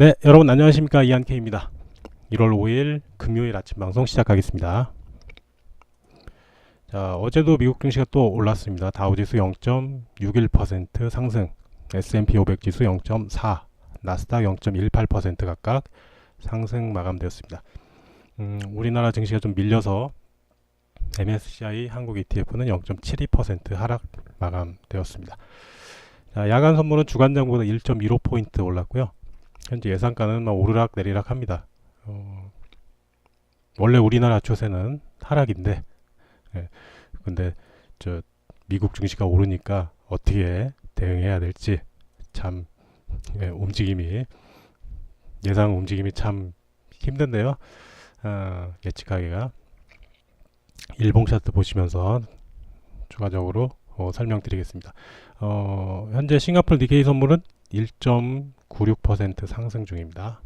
네, 여러분 안녕하십니까 이한케입니다. 1월 5일 금요일 아침 방송 시작하겠습니다. 자, 어제도 미국 증시가 또 올랐습니다. 다우지수 0.61% 상승, S&P 500 지수 0.4, 나스닥 0.18% 각각 상승 마감되었습니다. 음, 우리나라 증시가 좀 밀려서 MSCI 한국 ETF는 0.72% 하락 마감되었습니다. 자, 야간 선물은 주간 장보다 1.15포인트 올랐고요. 현재 예상가는 막 오르락 내리락 합니다. 어, 원래 우리나라 추세는 하락인데, 예, 근데 저 미국 증시가 오르니까 어떻게 대응해야 될지 참 예, 움직임이 예상 움직임이 참 힘든데요. 아, 예측하기가 일봉 차트 보시면서 추가적으로 어, 설명드리겠습니다. 어, 현재 싱가폴 니케이 선물은 1.96% 상승 중입니다.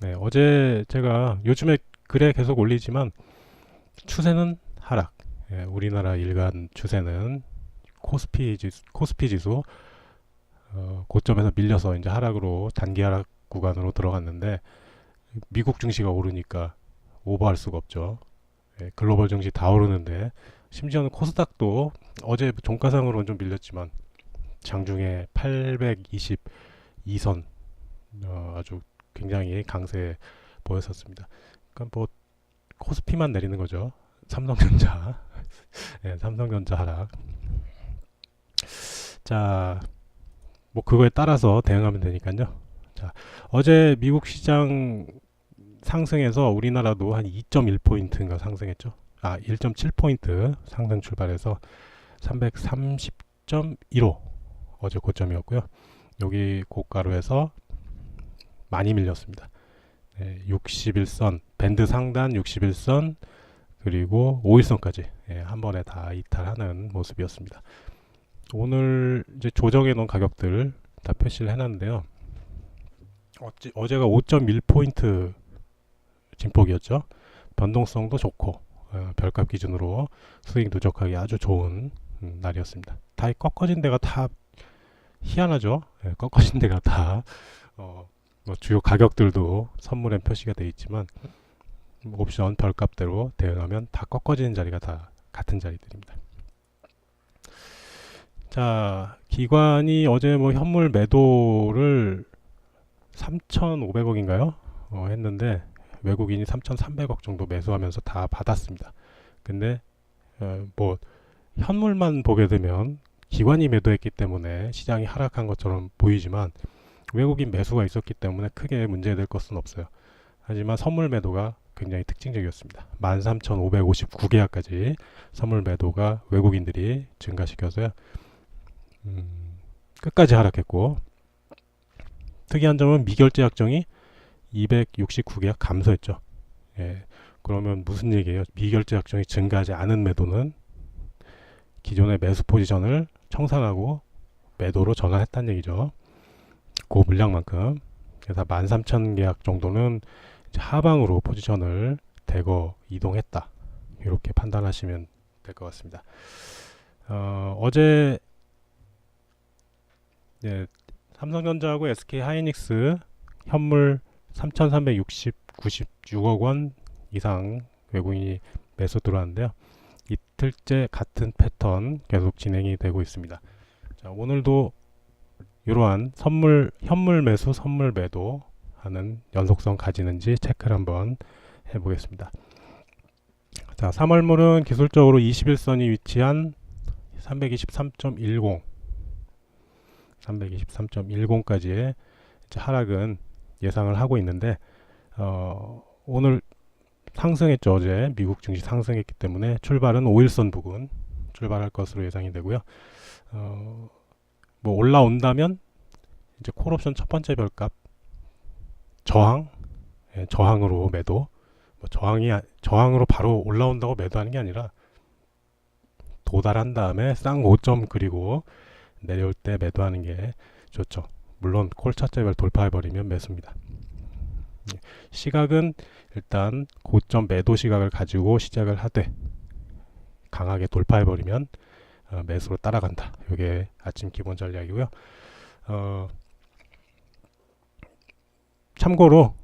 네, 어제 제가 요즘에 글에 계속 올리지만 추세는 하락. 예, 우리나라 일간 추세는 코스피 지수, 코스피 지수 어, 고점에서 밀려서 이제 하락으로 단기 하락 구간으로 들어갔는데 미국 증시가 오르니까 오버할 수가 없죠. 예, 글로벌 증시 다 오르는데 심지어는 코스닥도 어제 종가상으로는 좀 밀렸지만 장중에 822선 어, 아주 굉장히 강세 보였었습니다. 그러니까 뭐 코스피만 내리는 거죠. 삼성전자, 예, 삼성전자 하락. 자, 뭐 그거에 따라서 대응하면 되니까요. 자, 어제 미국 시장 상승해서 우리나라도 한 2.1포인트인가 상승했죠. 아, 1.7포인트 상승 출발해서 330.15 어제 고점이었고요. 여기 고가로 해서 많이 밀렸습니다. 네, 61선, 밴드 상단 61선, 그리고 5일선까지 예, 한 번에 다 이탈하는 모습이었습니다. 오늘 이제 조정해 놓은 가격들 다 표시를 해놨는데요. 어찌, 어제가 5.1포인트 진폭이었죠. 변동성도 좋고 어, 별값 기준으로 수익 누적하기 아주 좋은 음, 날이었습니다. 다 꺾어진 데가 다 희한하죠. 예, 꺾어진 데가 다 어, 뭐 주요 가격들도 선물에 표시가 되어 있지만 옵션 별값대로 대응하면 다 꺾어지는 자리가 다 같은 자리들입니다. 자, 기관이 어제 뭐 현물 매도를 3,500억인가요? 어, 했는데 외국인이 3,300억 정도 매수하면서 다 받았습니다. 근데 어, 뭐 현물만 보게 되면 기관이 매도했기 때문에 시장이 하락한 것처럼 보이지만 외국인 매수가 있었기 때문에 크게 문제될 것은 없어요. 하지만 선물 매도가 굉장히 특징적이었습니다. 13,559계약까지 선물 매도가 외국인들이 증가시켜서요. 음, 끝까지 하락했고 특이한 점은 미결제 약정이 269계약 감소했죠. 예, 그러면 무슨 얘기예요? 미결제 약정이 증가하지 않은 매도는 기존의 매수 포지션을 청산하고 매도로 전환했다는 얘기죠. 그 물량만큼 그래서 13,000계약 정도는 하방으로 포지션을 대거 이동했다. 이렇게 판단하시면 될 것 같습니다. 어, 어제 네, 삼성전자하고 SK 하이닉스 현물 3,360, 96억 원 이상 외국인이 매수 들어왔는데요. 이틀째 같은 패턴 계속 진행이 되고 있습니다. 자, 오늘도 이러한 선물, 현물 매수, 선물 매도 하는 연속성 가지는지 체크를 한번 해보겠습니다. 자, 3월물은 기술적으로 21선이 위치한 323.10 323.10까지의 하락은 예상을 하고 있는데 어, 오늘 상승했죠 어제 미국 증시 상승했기 때문에 출발은 5일선 부근 출발할 것으로 예상이 되고요. 어, 뭐 올라온다면 이제 콜옵션 첫 번째 별값 저항 예, 저항으로 매도 뭐 저항이 아- 저항으로 바로 올라온다고 매도하는 게 아니라 도달한 다음에 쌍 5점 그리고 내려올 때 매도하는 게 좋죠. 물론 콜 차트별 돌파해버리면 매수입니다. 예, 시각은 일단 고점 매도 시각을 가지고 시작을 하되 강하게 돌파해버리면 어, 매수로 따라간다. 이게 아침 기본 전략이고요. 어, 참고로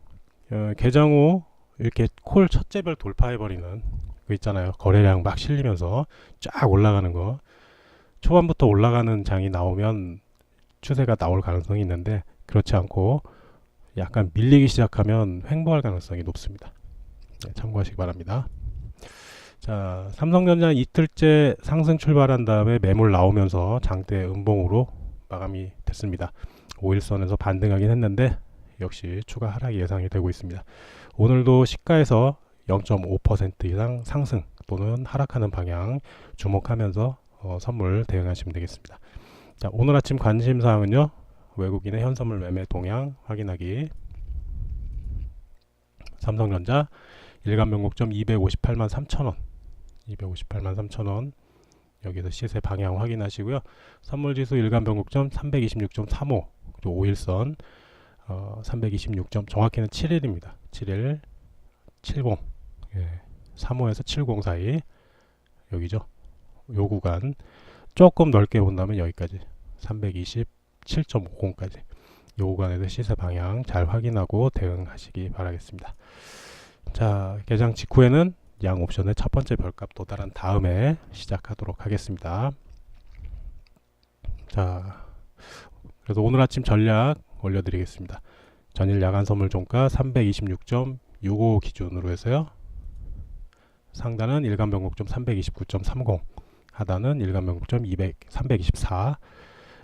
어, 개장 후 이렇게 콜 첫째 별 돌파해버리는 거 있잖아요. 거래량 막 실리면서 쫙 올라가는 거. 초반부터 올라가는 장이 나오면 추세가 나올 가능성이 있는데 그렇지 않고 약간 밀리기 시작하면 횡보할 가능성이 높습니다. 네, 참고하시기 바랍니다. 자, 삼성전자 이틀째 상승 출발한 다음에 매물 나오면서 장대 음봉으로 마감이 됐습니다. 5일선에서 반등하긴 했는데 역시 추가 하락이 예상이 되고 있습니다. 오늘도 시가에서 0.5% 이상 상승 또는 하락하는 방향 주목하면서 어, 선물 대응하시면 되겠습니다. 자, 오늘 아침 관심 사항은요. 외국인의 현선물 매매 동향 확인하기. 삼성전자 일간 변곡점 258만 3천원. 258만 3천원. 여기서 시세 방향 확인하시고요. 선물지수 일간 변곡점 326.35 그리고 5일선 어, 326점 정확히는 7일입니다. 7일 70 예, 35에서 70 사이. 여기죠. 요 구간 조금 넓게 본다면 여기까지 327.50까지 요 구간에서 시세 방향 잘 확인하고 대응하시기 바라겠습니다. 자, 개장 직후에는 양 옵션의 첫 번째 별값 도달한 다음에 시작하도록 하겠습니다. 자, 그래서 오늘 아침 전략 올려드리겠습니다. 전일 야간 선물 종가 326.65 기준으로 해서요. 상단은 일간 변곡점 329.30, 하단은 일간 변곡점 200, 324.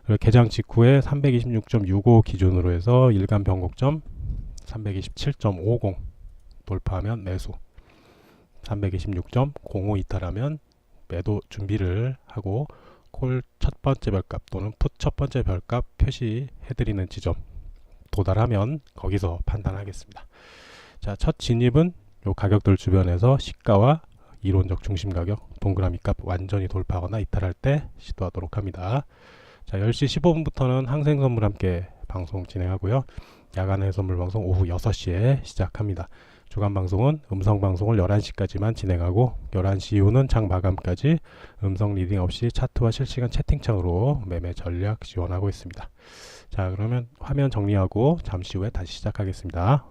그리고 개장 직후에 326.65 기준으로 해서 일간 변곡점 327.50 돌파하면 매수 326.05 이탈하면 매도 준비를 하고 콜 첫 번째 별값 또는 풋 첫 번째 별값 표시해드리는 지점 도달하면 거기서 판단하겠습니다. 자, 첫 진입은 요 가격들 주변에서 시가와 이론적 중심 가격 동그라미 값 완전히 돌파하거나 이탈할 때 시도하도록 합니다. 자, 10시 15분부터는 항생 선물 함께 방송 진행하고요. 야간 해선물 방송 오후 6시에 시작합니다. 주간 방송은 음성 방송을 11시까지만 진행하고 11시 이후는 장 마감까지 음성 리딩 없이 차트와 실시간 채팅창으로 매매 전략 지원하고 있습니다. 자, 그러면 화면 정리하고 잠시 후에 다시 시작하겠습니다.